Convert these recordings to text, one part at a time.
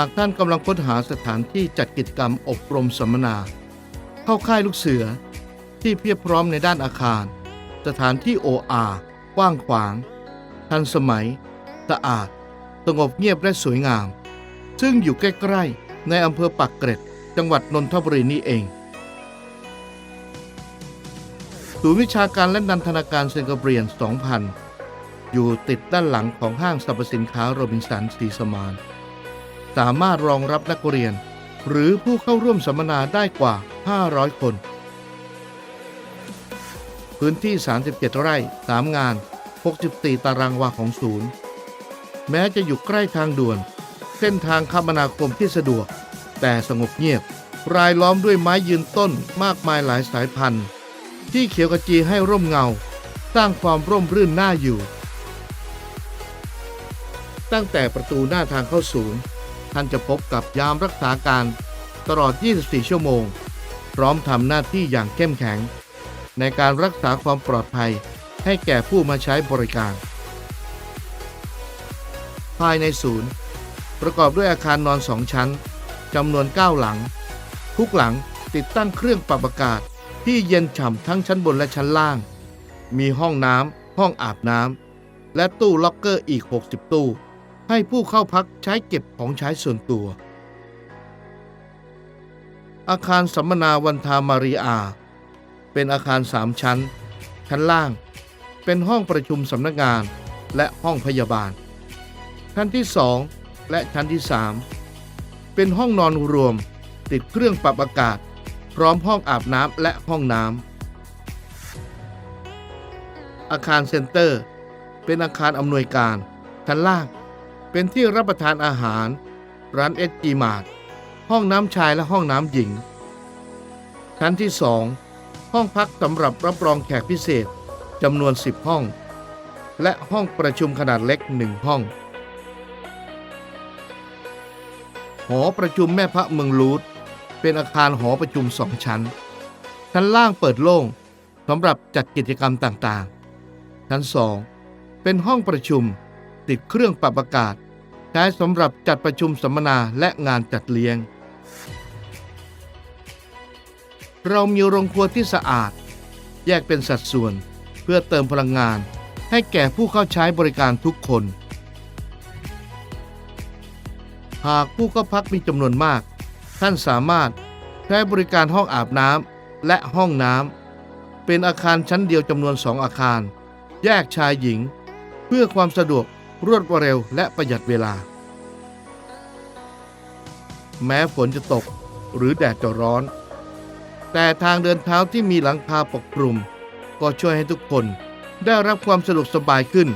ากท่านกำลังค้นหาสถานที่จัดกิจกรรมอบรมสัมมนา เข้าค่ายลูกเสือ ที่เพียบพร้อมในด้านอาคาร สถานที่โออากว้างขวาง ทันสมัย สะอาด สงบเงียบและสวยงาม ซึ่งอยู่ใกล้ๆในอำเภอปักเกร็ด จังหวัดนนทบุรีนี่เองศูนย์วิชาการและนันทนาการเซนกเบรียน 2000 อยู่ติดด้านหลังของห้างสรรพสินค้าโรบินสันสีสมาน สามารถรองรับนักเรียน หรือผู้เข้าร่วมสัมมนาได้กว่า 500 คน พื้นที่ 37 ไร่ 3 งาน 64 ตารางวาของศูนย์ แม้จะอยู่ใกล้ทางด่วน เส้นทางคมนาคมที่สะดวก แต่สงบเงียบ รายล้อมด้วยไม้ยืนต้นมากมายหลายสายพันธุ์ ที่เขียวกระจีให้ร่มเงา สร้างความร่มรื่นน่าอยู่ตั้งแต่ประตูหน้าทางเข้าศูนย์ ท่านจะพบกับยามรักษาการตลอด 24 ชั่วโมง พร้อมทำหน้าที่อย่างเข้มแข็ง ในการรักษาความปลอดภัยให้แก่ผู้มาใช้บริการ ภายในศูนย์ ประกอบด้วยอาคารนอนสองชั้นจำนวน 9 หลัง ทุกหลังติดตั้งเครื่องปรับอากาศที่เย็นฉ่ำทั้งชั้นบนและชั้นล่าง มีห้องน้ำห้องอาบน้ำและตู้ล็อกเกอร์อีก 60 ตู้ ให้ผู้เข้าพักใช้เก็บของใช้ส่วนตัว อาคารสัมมนาวันทามารีอา เป็นอาคารสามชั้น ชั้นล่าง เป็นห้องประชุมสำนักงานและห้องพยาบาล ชั้นที่สองและชั้นที่สามเป็นห้องนอนรวม ติดเครื่องปรับอากาศ พร้อมห้องอาบน้ำและห้องน้ำอาคารเซ็นเตอร์ เป็นอาคารอำนวยการชั้นล่าง เป็นที่รับประทานอาหาร ร้านเอสจีมาร์ทห้องน้ำชายและห้องน้ำหญิง ชั้นที่สองห้องพักสำหรับรับรองแขกพิเศษจำนวน 10 ห้อง และห้องประชุมขนาดเล็กหนึ่งห้อง หอประชุมแม่พระเมืองลูดเป็นอาคารหอประชุมสองชั้น ชั้นล่างเปิดโล่งสำหรับจัดกิจกรรมต่างๆ ชั้นสองเป็นห้องประชุม ติดเครื่องปรับอากาศ ใช้สำหรับจัดประชุมสัมมนาและงานจัดเลี้ยง เรามีโรงครัวที่สะอาด แยกเป็นสัดส่วนเพื่อเติมพลังงาน ให้แก่ผู้เข้าใช้บริการทุกคน หากผู้เข้าพักมีจำนวนมาก ท่านสามารถใช้บริการห้องอาบน้ำและห้องน้ำเป็นอาคารชั้นเดียวจำนวนสองอาคาร แยกชายหญิง เพื่อความสะดวก รวดเร็วและประหยัดเวลา แม้ฝนจะตกหรือแดดจะร้อน แต่ทางเดินเท้าที่มีหลังคาปกคลุม ก็ช่วยให้ทุกคนได้รับความสะดวกสบายขึ้น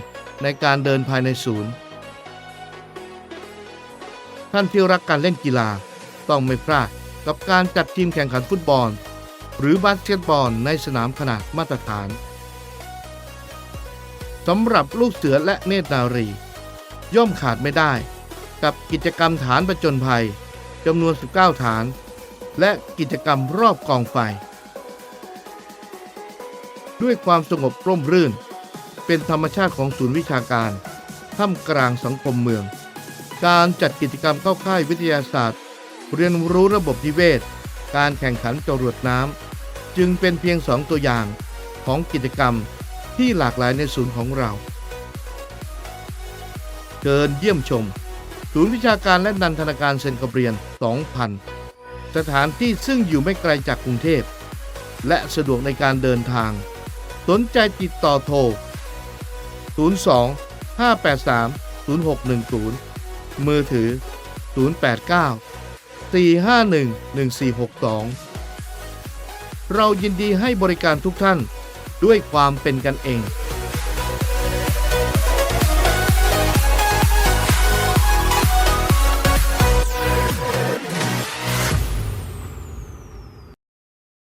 ในการเดินภายในศูนย์ ท่านที่รักการเล่นกีฬาต้องไม่พลาดกับการจัดทีมแข่งขันฟุตบอล หรือบาสเกตบอลในสนามขนาดมาตรฐาน สำหรับลูกเสือและเนตรนารี ย่อมขาดไม่ได้ กับกิจกรรมฐานประจนภัยจำนวน 19 ฐาน และกิจกรรมรอบกองไฟ ด้วยความสงบร่มรื่น เป็นธรรมชาติของศูนย์วิชาการท่ามกลางสังคมเมือง การจัดกิจกรรมเข้าค่ายวิทยาศาสตร์ เรียนรู้ระบบนิเวศ การแข่งขันจรวดน้ำจึงเป็นเพียงสองตัวอย่างของกิจกรรม ที่หลากหลายในศูนย์ของเราเชิญเยี่ยมชม ศูนย์วิชาการและนันทนาการเซนกาเบรียน 2000 สถานที่ซึ่งอยู่ไม่ไกลจากกรุงเทพ และสะดวกในการเดินทาง สนใจติดต่อโทร 02 583 0610 มือถือ 089 451 1462 เรายินดีให้บริการทุกท่าน ด้วยความเป็นกันเอง